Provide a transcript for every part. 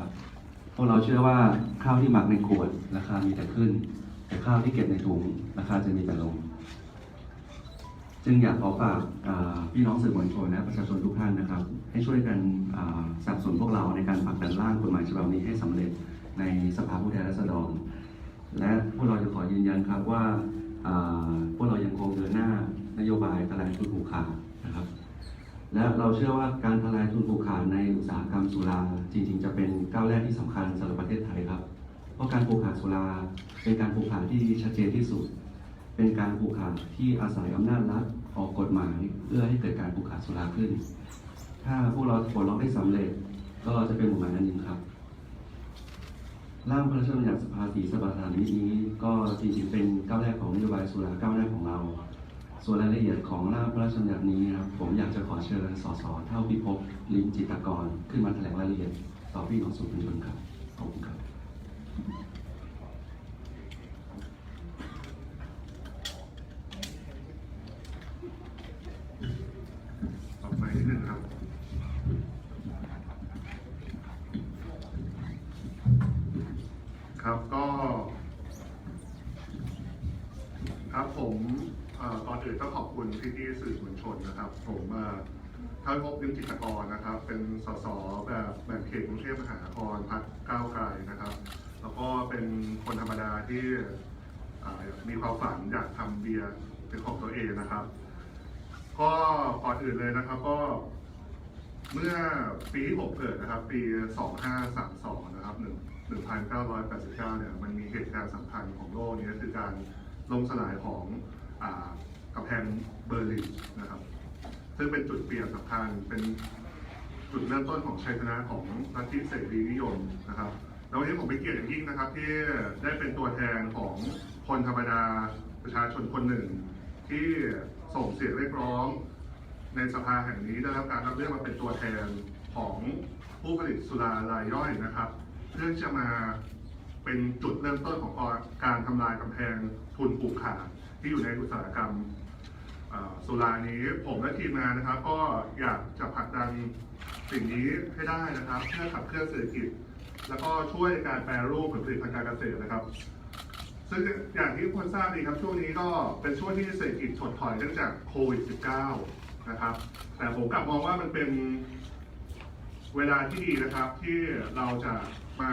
นะครับพวกเราเชื่อว่าข้าวที่หมักในขวดราคามีแต่ขึ้น แต่ข้าวที่เก็บในถุงราคาจะมีแต่ลง จึงอยากขอฝากพี่น้องสื่อมวลชนและประชาชนทุกท่านนะครับ ให้ช่วยกันสนับสนุนพวกเราในการผลักดันร่างกฎหมายฉบับนี้ให้สำเร็จในสภาผู้แทนราษฎร และพวกเราจะขอยืนยันครับว่าพวกเรายังคงเดินหน้านโยบายทลายทุนผูขาดนะครับ และเราเชื่อว่าการทลายทุนผูกขาดในอุตสาหกรรมสุราจริง ๆ จะเป็นก้าวแรกที่สำคัญสำหรับประเทศไทยครับ เพราะการผูกขาดสุราเป็นการผูกขาดที่ชัดเจนที่สุด เป็นการผูกขาดที่อาศัยอำนาจรัฐออกกฎหมายเพื่อให้เกิดการผูกขาดสุราขึ้น ถ้าพวกเราปลดล็อกได้สำเร็จ ก็จะเป็นกฎหมายนั้นหนึ่งครับร่างพระราชบัญญัติสภาสีสภาธารมิตนี้ก็จริงๆเป็นก้าวแรกของนโยบายสุราก้าวแรกของเรา ส่วนรายละเอียดของร่างพระราชบัญญัตินี้นะครับผมอยากจะขอเชิญสสเท่าพิภพลิมจิตรกร ขึ้นมาแถลงรายละเอียดต่อพี่น้องสื่อมวลชนครับขอบคุณครับต่อไปนิดนึงครับครับก็ ครับผม ก่อนอื่นต้องขอบคุณพี่ๆสื่อมวลชนนะครับ ผมเอ่อท่านพบลิมจิตรกรนะครับ เป็นสสแบบแบบเขตกรุงเทพมหานครพักก้าวไกลนะครับ แล้วก็เป็นคนธรรมดาที่มีความฝันอยากทำเบียร์เป็นของตัวเองนะครับ ก็ก่อนอื่นเลยนะครับก็เมื่อปีที่ผมเกิดนะครับ ปี 2532 นะครับ1 1989 เนี่ย มันมีเหตุการณ์สำคัญของโลกนี้ก็คือการล่มสลายของ กำแพงเบอร์ลินนะครับ ซึ่งเป็นจุดเปลี่ยนสำคัญเป็นจุดเริ่มต้นของชัยชนะของลัทธิเสรีนิยมนะครับแล้ววันนี้ผมเป็นเกียรติอย่างยิ่งนะครับ ที่ได้เป็นตัวแทนของคนธรรมดาประชาชนคนหนึ่ง ที่ส่งเสียงเรียกร้อง ในสภาแห่งนี้ได้รับการรับเลือกมาเป็นตัวแทนของผู้ผลิตสุรารายย่อยนะครับ เพื่อจะมาเป็นจุดเริ่มต้นของการทำลายกำแพงทุนผูกขาด ที่อยู่ในอุตสาหกรรมเอ่อสุรานี้ผมและทีมงานนะครับ ก็อยากจะผลักดันสิ่งนี้ให้ได้นะครับ เพื่อขับเคลื่อนเศรษฐกิจ แล้วก็ช่วยการแปรรูปผลผลิตทางการเกษตรนะครับ ซึ่งอย่างที่ทุกคนทราบดีครับช่วงนี้ก็เป็นช่วงที่เศรษฐกิจถดถอยเนื่องจากโควิด -19 นะครับ แต่ผมกลับมองว่ามันเป็นเวลาที่ดีนะครับที่เราจะมา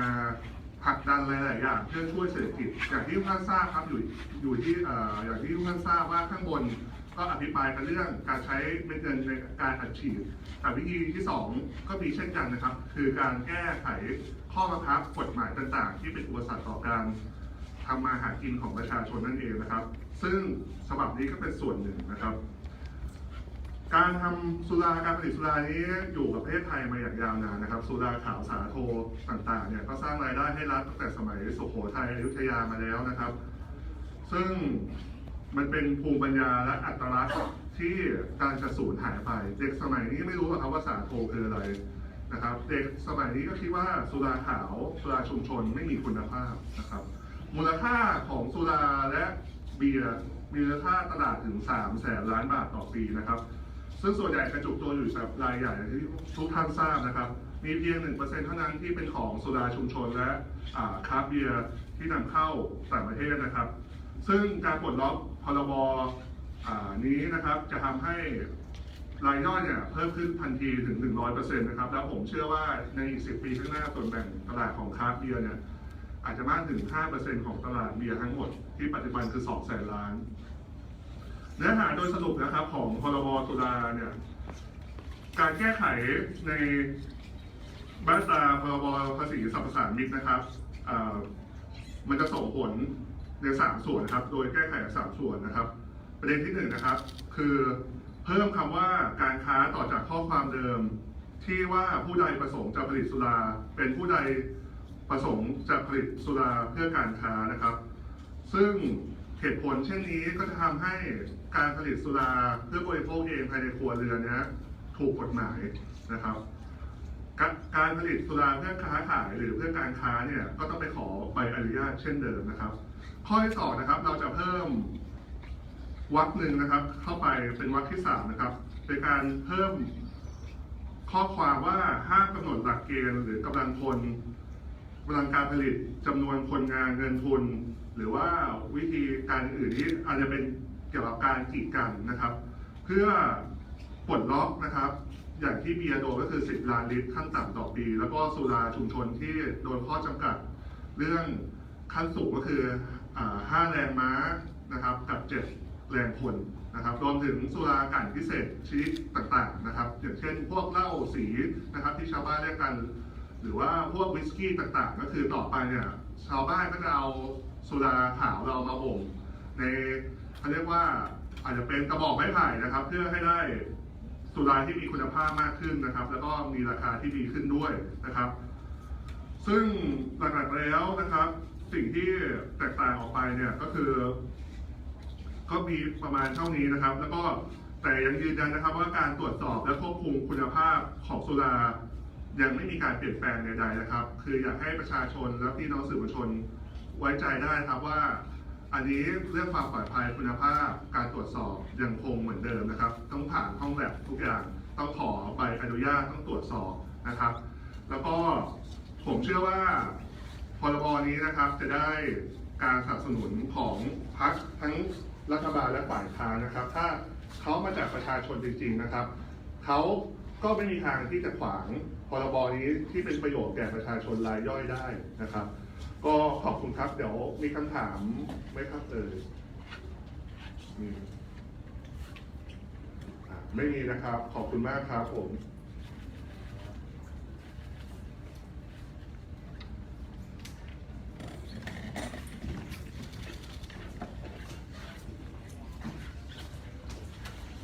ผลักดันหลายๆอย่างเพื่อช่วยเศรษฐกิจอย่างที่ทุกท่านทราบครับอยู่อยู่ที่เอ่ออย่างที่ทุกท่านทราบว่าข้างบน ก็อภิปรายกันเรื่องการใช้เม็ดเงินในการอัดฉีดแต่วิธีที่สองก็มีเช่นกันนะครับ คือการแก้ไขข้อบังคับกฎหมายต่างๆ ที่เป็นอุปสรรคต่อการทำมาหากินของประชาชนนั่นเองนะครับ ซึ่งฉบับนี้ก็เป็นส่วนหนึ่งนะครับ การทำสุราการผลิตสุรานี้อยู่กับประเทศไทยมาอย่างยาวนานนะครับ สุราขาวสาโทต่างๆเนี่ยก็สร้างรายได้ให้รัฐตั้งแต่สมัยสุโขทัยอยุธยามาแล้วนะครับ ซึ่งมันเป็นภูมิปัญญาและอัตลักษณ์ที่การจะสูญหายไป เด็กสมัยนี้ไม่รู้หรอกครับว่าสาโทคืออะไรนะครับ เด็กสมัยนี้ก็คิดว่าสุราขาวสุราชุมชนไม่มีคุณภาพนะครับ มูลค่าของสุราและเบียร์มีมูลค่าตลาดถึง3แสนล้านบาทต่อปีนะครับ ซึ่งส่วนใหญ่กระจุกตัวอยู่กับรายใหญ่ที่ทุกท่านทราบนะครับ มีเพียง 1%เท่านั้นที่เป็นของสุราชุมชนและาคราฟต์เบียร์ที่นำเข้าต่างประเทศนะครับ ซึ่งการปลดล็อกพรบอนี้นะครับจะทำให้รายย่อยเนี่ยเพิ่มขึ้นทันทีถึง 100%นะครับ แล้วผมเชื่อว่าในอีก 10 ปีข้างหน้าส่วนแบ่งตลาดของคาฟต์เบียร์เนี่ยอาจจะมากถึง 5%ของตลาดเบียร์ทั้งหมดที่ปัจจุบันคือ 2 แสนล้าน เนื้อหาโดยสรุปนะครับของพรบสุราเนี่ย การแก้ไขในมาตราพรบภาษีสรรพสามิตนะครับมันจะส่งผลในสามส่วนนะครับ โดยแก้ไขสามส่วนนะครับ ประเด็นที่หนึ่งนะครับ คือเพิ่มคำว่าการค้าต่อจากข้อความเดิม ที่ว่าผู้ใดประสงค์จะผลิตสุรา เป็นผู้ใดประสงค์จะผลิตสุราเพื่อการค้านะครับ ซึ่ง เหตุผลเช่นนี้ก็จะทำให้การผลิตสุราเพื่อบริโภคเองภายในครัวเรือนนี้ถูกกฎหมายนะครับกาการผลิตสุราเพื่อค้าขายหรือเพื่อการค้าเนี่ยก็ต้องไปขอใบอนุญาตเช่นเดิมนะครับ ข้อที่สองนะครับเราจะเพิ่มวรรคหนึ่งนะครับ เข้าไปเป็นวรรคที่สามนะครับในการเพิ่มข้อความว่าห้ามกำหนดหลักเกณฑ์หรือกำลังคนกำลังการผลิตจำนวนคนงานเงินทุน หรือว่าวิธีการอื่นที่อาจจะเป็นเกี่ยวกับการกีดกันนะครับ เพื่อปลดล็อกนะครับ อย่างที่เบียร์โดนก็คือ 10 ล้านลิตรขั้นต่ำต่อปี แล้วก็สุราชุมชนที่โดนข้อจำกัดเรื่องขั้นสูงก็คืออ่า5แรงม้านะครับกับ 7 แรงคนนะครับรวมถึงสุรากันพิเศษชนิดต่างๆนะครับอย่างเช่น พวกเหล้าสีนะครับที่ชาวบ้านเรียกกัน หรือว่าพวกวิสกี้ต่างๆ ก็คือต่อไปเนี่ยชาวบ้านก็จะเอา สุราขาวเรามาบ่มในเขาเรียกว่าอาจจะเป็นกระบอกไม้ไผ่นะครับ เพื่อให้ได้สุราที่มีคุณภาพมากขึ้นนะครับ แล้วก็มีราคาที่ดีขึ้นด้วยนะครับ ซึ่งหลักๆแล้วนะครับ สิ่งที่แตกต่างออกไปเนี่ยก็คือ ก็มีประมาณเท่านี้นะครับ แล้วก็แต่ยังยืนยันนะครับว่าการตรวจสอบและควบคุมคุณภาพของสุรายังไม่มีการเปลี่ยนแปลงใดๆนะครับ คืออยากให้ประชาชนและพี่น้องสื่อมวลชน ไว้ใจได้ครับว่า อันนี้เรื่องความปลอดภัยคุณภาพ การตรวจสอบยังคงเหมือนเดิมนะครับ ต้องผ่านห้องแลบทุกอย่างต้องขอใบอนุญาตต้องตรวจสอบนะครับ แล้วก็ผมเชื่อว่าพรบนี้นะครับจะได้การสนับสนุนของพรรคทั้งรัฐบาลและฝ่ายค้านนะครับ ถ้าเขามาจากประชาชนจริงๆนะครับเขา ก็ไม่มีทางที่จะขวางพรบนี้ที่เป็นประโยชน์แก่ประชาชนรายย่อยได้นะครับ ก็ขอบคุณครับเดี๋ยวมีคำถามไหมครับเอ่ยไม่มีนะครับ ขอบคุณมากครับผม